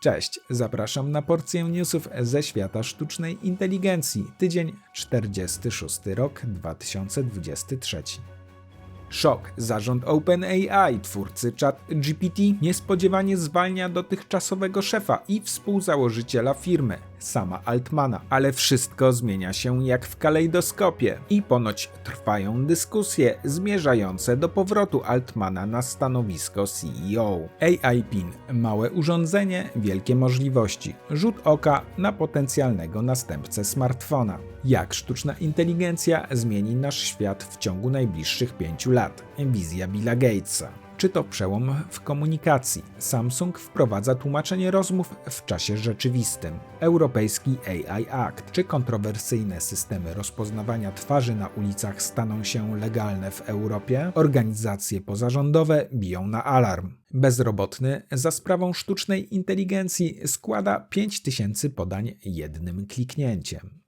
Cześć, zapraszam na porcję newsów ze świata sztucznej inteligencji. Tydzień 46 rok 2023. Szok. Zarząd OpenAI, twórcy ChatGPT, niespodziewanie zwalnia dotychczasowego szefa i współzałożyciela firmy, sama Altmana. Ale wszystko zmienia się jak w kalejdoskopie i ponoć trwają dyskusje zmierzające do powrotu Altmana na stanowisko CEO. AI PIN. Małe urządzenie, wielkie możliwości. Rzut oka na potencjalnego następcę smartfona. Jak sztuczna inteligencja zmieni nasz świat w ciągu najbliższych pięciu lat? Wizja Billa Gatesa. Czy to przełom w komunikacji? Samsung wprowadza tłumaczenie rozmów w czasie rzeczywistym. Europejski AI Act. Czy kontrowersyjne systemy rozpoznawania twarzy na ulicach staną się legalne w Europie? Organizacje pozarządowe biją na alarm. Bezrobotny za sprawą sztucznej inteligencji składa 5000 podań jednym kliknięciem.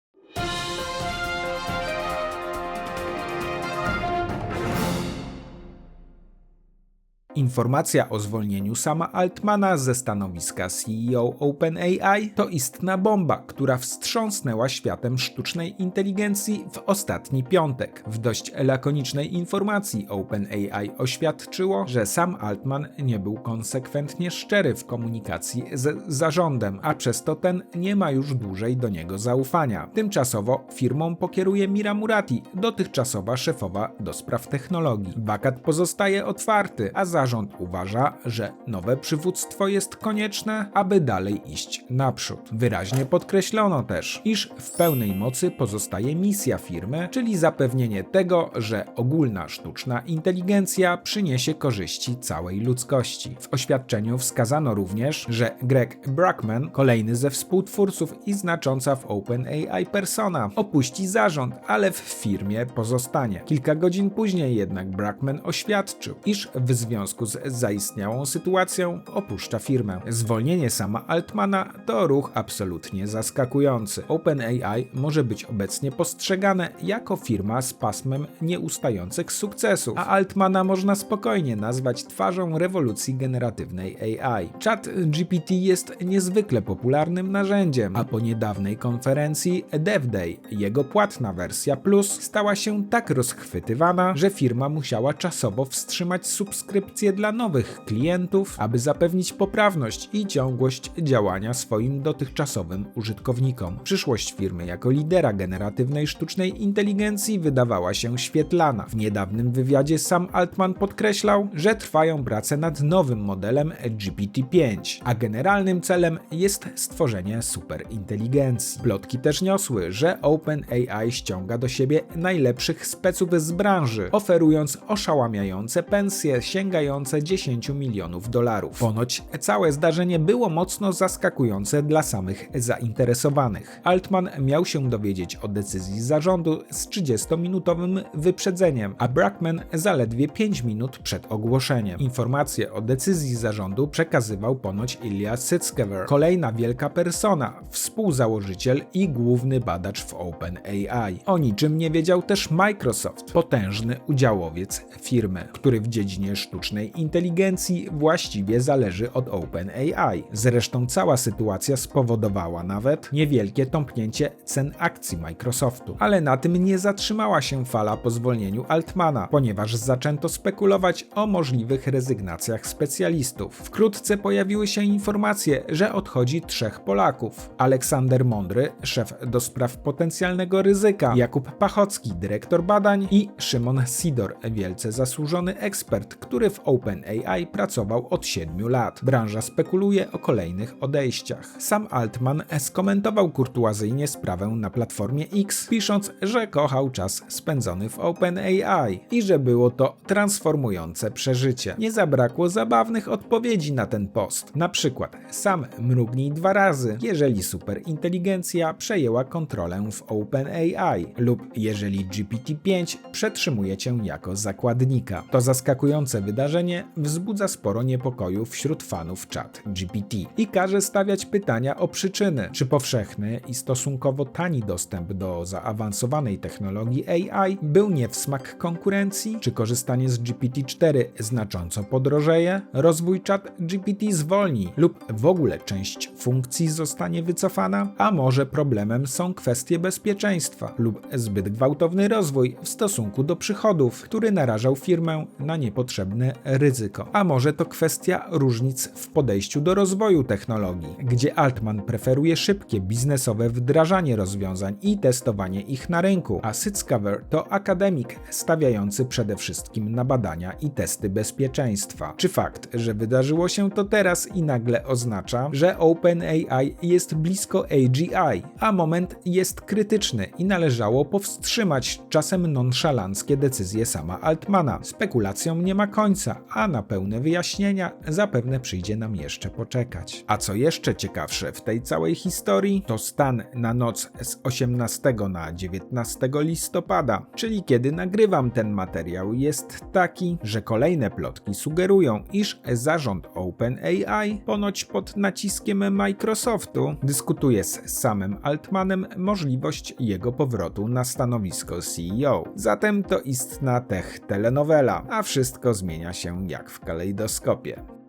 Informacja o zwolnieniu sama Altmana ze stanowiska CEO OpenAI to istna bomba, która wstrząsnęła światem sztucznej inteligencji w ostatni piątek. W dość lakonicznej informacji OpenAI oświadczyło, że sam Altman nie był konsekwentnie szczery w komunikacji z zarządem, a przez to ten nie ma już dłużej do niego zaufania. Tymczasowo firmą pokieruje Mira Murati, dotychczasowa szefowa do spraw technologii. Wakat pozostaje otwarty, a zarząd uważa, że nowe przywództwo jest konieczne, aby dalej iść naprzód. Wyraźnie podkreślono też, iż w pełnej mocy pozostaje misja firmy, czyli zapewnienie tego, że ogólna sztuczna inteligencja przyniesie korzyści całej ludzkości. W oświadczeniu wskazano również, że Greg Brackman, kolejny ze współtwórców i znacząca w OpenAI persona, opuści zarząd, ale w firmie pozostanie. Kilka godzin później jednak Brackman oświadczył, iż w związku z zaistniałą sytuacją opuszcza firmę. Zwolnienie sama Altmana to ruch absolutnie zaskakujący. OpenAI może być obecnie postrzegane jako firma z pasmem nieustających sukcesów, a Altmana można spokojnie nazwać twarzą rewolucji generatywnej AI. Chat GPT jest niezwykle popularnym narzędziem, a po niedawnej konferencji DevDay jego płatna wersja Plus stała się tak rozchwytywana, że firma musiała czasowo wstrzymać subskrypcję dla nowych klientów, aby zapewnić poprawność i ciągłość działania swoim dotychczasowym użytkownikom. Przyszłość firmy jako lidera generatywnej sztucznej inteligencji wydawała się świetlana. W niedawnym wywiadzie sam Altman podkreślał, że trwają prace nad nowym modelem GPT-5, a generalnym celem jest stworzenie superinteligencji. Plotki też niosły, że OpenAI ściąga do siebie najlepszych speców z branży, oferując oszałamiające pensje sięgające 10 milionów dolarów. Ponoć całe zdarzenie było mocno zaskakujące dla samych zainteresowanych. Altman miał się dowiedzieć o decyzji zarządu z 30-minutowym wyprzedzeniem, a Brackman zaledwie 5 minut przed ogłoszeniem. Informacje o decyzji zarządu przekazywał ponoć Ilya Sutskever, kolejna wielka persona, współzałożyciel i główny badacz w OpenAI. O niczym nie wiedział też Microsoft, potężny udziałowiec firmy, który w dziedzinie sztucznej inteligencji właściwie zależy od OpenAI. Zresztą cała sytuacja spowodowała nawet niewielkie tąpnięcie cen akcji Microsoftu. Ale na tym nie zatrzymała się fala po zwolnieniu Altmana, ponieważ zaczęto spekulować o możliwych rezygnacjach specjalistów. Wkrótce pojawiły się informacje, że odchodzi trzech Polaków: Aleksander Mądry, szef do spraw potencjalnego ryzyka, Jakub Pachocki, dyrektor badań i Szymon Sidor, wielce zasłużony ekspert, który w OpenAI pracował od 7 lat. Branża spekuluje o kolejnych odejściach. Sam Altman skomentował kurtuazyjnie sprawę na platformie X, pisząc, że kochał czas spędzony w OpenAI i że było to transformujące przeżycie. Nie zabrakło zabawnych odpowiedzi na ten post. Na przykład, sam mrugnij dwa razy, jeżeli superinteligencja przejęła kontrolę w OpenAI lub jeżeli GPT-5 przetrzymuje cię jako zakładnika. To zaskakujące wydarzenie wzbudza sporo niepokoju wśród fanów chat GPT i każe stawiać pytania o przyczyny, czy powszechny i stosunkowo tani dostęp do zaawansowanej technologii AI był nie w smak konkurencji, czy korzystanie z GPT-4 znacząco podrożeje, rozwój chat GPT zwolni lub w ogóle część funkcji zostanie wycofana, a może problemem są kwestie bezpieczeństwa lub zbyt gwałtowny rozwój w stosunku do przychodów, który narażał firmę na niepotrzebne ryzyko. A może to kwestia różnic w podejściu do rozwoju technologii, gdzie Altman preferuje szybkie biznesowe wdrażanie rozwiązań i testowanie ich na rynku, a Sitzcover to akademik stawiający przede wszystkim na badania i testy bezpieczeństwa. Czy fakt, że wydarzyło się to teraz i nagle oznacza, że OpenAI jest blisko AGI, a moment jest krytyczny i należało powstrzymać czasem nonszalanckie decyzje sama Altmana. Spekulacjom nie ma końca, a na pełne wyjaśnienia zapewne przyjdzie nam jeszcze poczekać. A co jeszcze ciekawsze w tej całej historii, to stan na noc z 18 na 19 listopada, czyli kiedy nagrywam ten materiał, jest taki, że kolejne plotki sugerują, iż zarząd OpenAI, ponoć pod naciskiem Microsoftu, dyskutuje z samym Altmanem możliwość jego powrotu na stanowisko CEO. Zatem to istna tech telenowela, a wszystko zmienia się jak w kalejdoskopie.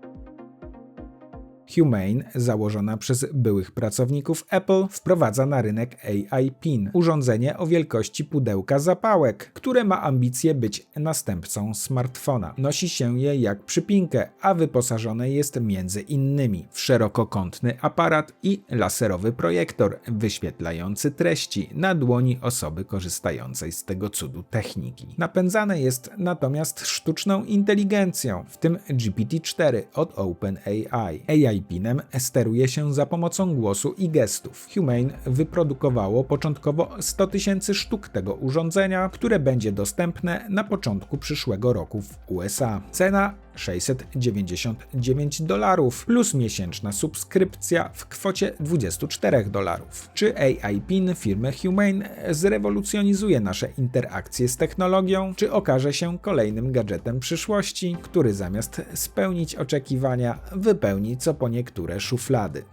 Humane, założona przez byłych pracowników Apple, wprowadza na rynek AI PIN, urządzenie o wielkości pudełka zapałek, które ma ambicje być następcą smartfona. Nosi się je jak przypinkę, a wyposażone jest między innymi w szerokokątny aparat i laserowy projektor wyświetlający treści na dłoni osoby korzystającej z tego cudu techniki. Napędzane jest natomiast sztuczną inteligencją, w tym GPT-4 od OpenAI. AI PIN-em steruje się za pomocą głosu i gestów. Humane wyprodukowało początkowo 100 tysięcy sztuk tego urządzenia, które będzie dostępne na początku przyszłego roku w USA. Cena 699 dolarów plus miesięczna subskrypcja w kwocie 24 dolarów. Czy AI PIN firmy Humane zrewolucjonizuje nasze interakcje z technologią, czy okaże się kolejnym gadżetem przyszłości, który zamiast spełnić oczekiwania, wypełni co po niektóre szuflady?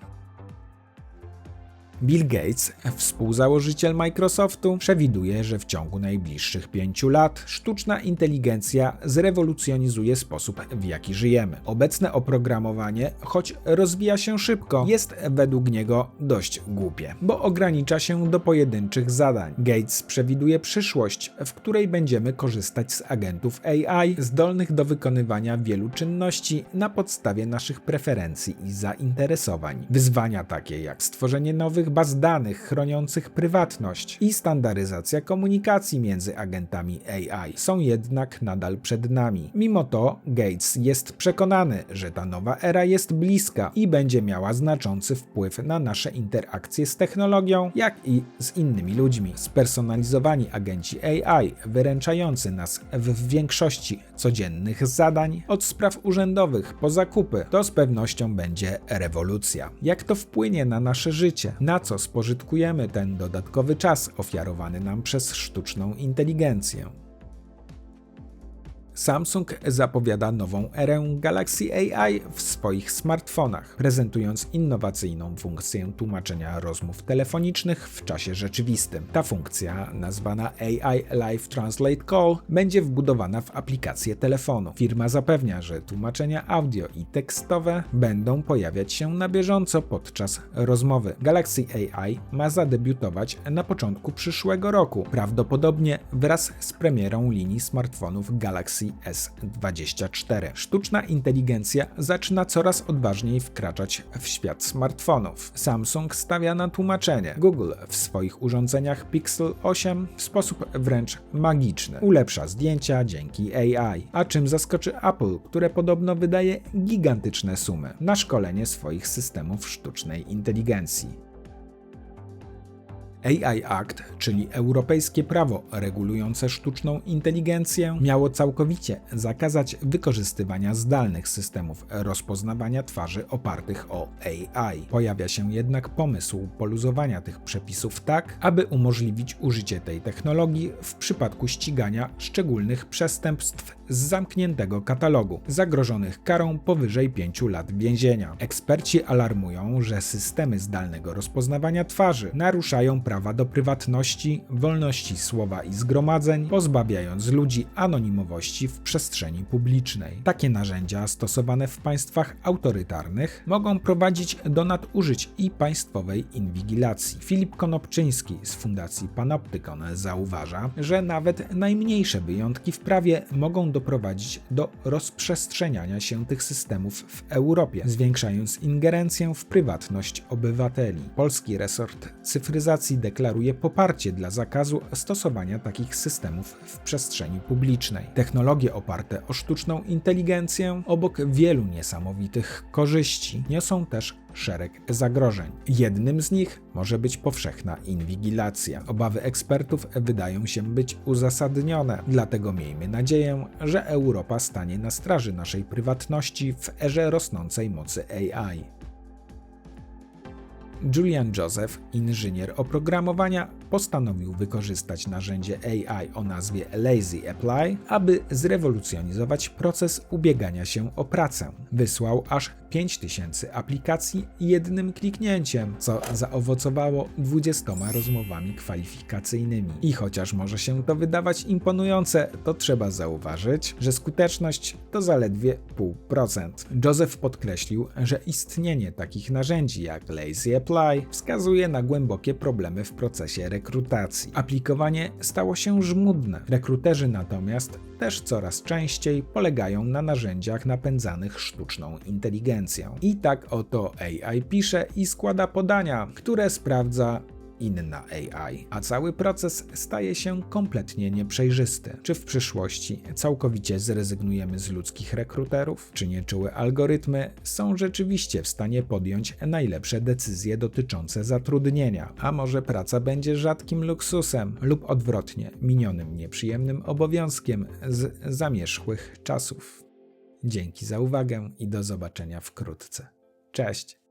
Bill Gates, współzałożyciel Microsoftu, przewiduje, że w ciągu najbliższych pięciu lat sztuczna inteligencja zrewolucjonizuje sposób, w jaki żyjemy. Obecne oprogramowanie, choć rozwija się szybko, jest według niego dość głupie, bo ogranicza się do pojedynczych zadań. Gates przewiduje przyszłość, w której będziemy korzystać z agentów AI zdolnych do wykonywania wielu czynności na podstawie naszych preferencji i zainteresowań. Wyzwania takie jak stworzenie nowych baz danych chroniących prywatność i standaryzacja komunikacji między agentami AI są jednak nadal przed nami. Mimo to Gates jest przekonany, że ta nowa era jest bliska i będzie miała znaczący wpływ na nasze interakcje z technologią, jak i z innymi ludźmi. Spersonalizowani agenci AI wyręczający nas w większości codziennych zadań, od spraw urzędowych po zakupy, to z pewnością będzie rewolucja. Jak to wpłynie na nasze życie? Na co spożytkujemy ten dodatkowy czas ofiarowany nam przez sztuczną inteligencję? Samsung zapowiada nową erę Galaxy AI w swoich smartfonach, prezentując innowacyjną funkcję tłumaczenia rozmów telefonicznych w czasie rzeczywistym. Ta funkcja, nazwana AI Live Translate Call, będzie wbudowana w aplikację telefonu. Firma zapewnia, że tłumaczenia audio i tekstowe będą pojawiać się na bieżąco podczas rozmowy. Galaxy AI ma zadebiutować na początku przyszłego roku, prawdopodobnie wraz z premierą linii smartfonów Galaxy S24. Sztuczna inteligencja zaczyna coraz odważniej wkraczać w świat smartfonów. Samsung stawia na tłumaczenie. Google w swoich urządzeniach Pixel 8 w sposób wręcz magiczny ulepsza zdjęcia dzięki AI. A czym zaskoczy Apple, które podobno wydaje gigantyczne sumy na szkolenie swoich systemów sztucznej inteligencji? AI Act, czyli europejskie prawo regulujące sztuczną inteligencję, miało całkowicie zakazać wykorzystywania zdalnych systemów rozpoznawania twarzy opartych o AI. Pojawia się jednak pomysł poluzowania tych przepisów tak, aby umożliwić użycie tej technologii w przypadku ścigania szczególnych przestępstw z zamkniętego katalogu, zagrożonych karą powyżej 5 lat więzienia. Eksperci alarmują, że systemy zdalnego rozpoznawania twarzy naruszają prawa do prywatności, wolności słowa i zgromadzeń, pozbawiając ludzi anonimowości w przestrzeni publicznej. Takie narzędzia stosowane w państwach autorytarnych mogą prowadzić do nadużyć i państwowej inwigilacji. Filip Konopczyński z Fundacji Panoptykon zauważa, że nawet najmniejsze wyjątki w prawie mogą doprowadzić do rozprzestrzeniania się tych systemów w Europie, zwiększając ingerencję w prywatność obywateli. Polski resort cyfryzacji deklaruje poparcie dla zakazu stosowania takich systemów w przestrzeni publicznej. Technologie oparte o sztuczną inteligencję, obok wielu niesamowitych korzyści, niosą też szereg zagrożeń. Jednym z nich może być powszechna inwigilacja. Obawy ekspertów wydają się być uzasadnione, dlatego miejmy nadzieję, że Europa stanie na straży naszej prywatności w erze rosnącej mocy AI. Julian Joseph, inżynier oprogramowania, postanowił wykorzystać narzędzie AI o nazwie Lazy Apply, aby zrewolucjonizować proces ubiegania się o pracę. Wysłał aż 5000 aplikacji jednym kliknięciem, co zaowocowało 20 rozmowami kwalifikacyjnymi. I chociaż może się to wydawać imponujące, to trzeba zauważyć, że skuteczność to zaledwie 0,5%. Joseph podkreślił, że istnienie takich narzędzi jak Lazy Apply wskazuje na głębokie problemy w procesie rekrutacji. Aplikowanie stało się żmudne. Rekruterzy natomiast też coraz częściej polegają na narzędziach napędzanych sztuczną inteligencją. I tak oto AI pisze i składa podania, które sprawdza inna AI, a cały proces staje się kompletnie nieprzejrzysty. Czy w przyszłości całkowicie zrezygnujemy z ludzkich rekruterów? Czy nieczułe algorytmy są rzeczywiście w stanie podjąć najlepsze decyzje dotyczące zatrudnienia? A może praca będzie rzadkim luksusem lub odwrotnie, minionym nieprzyjemnym obowiązkiem z zamierzchłych czasów? Dzięki za uwagę i do zobaczenia wkrótce. Cześć!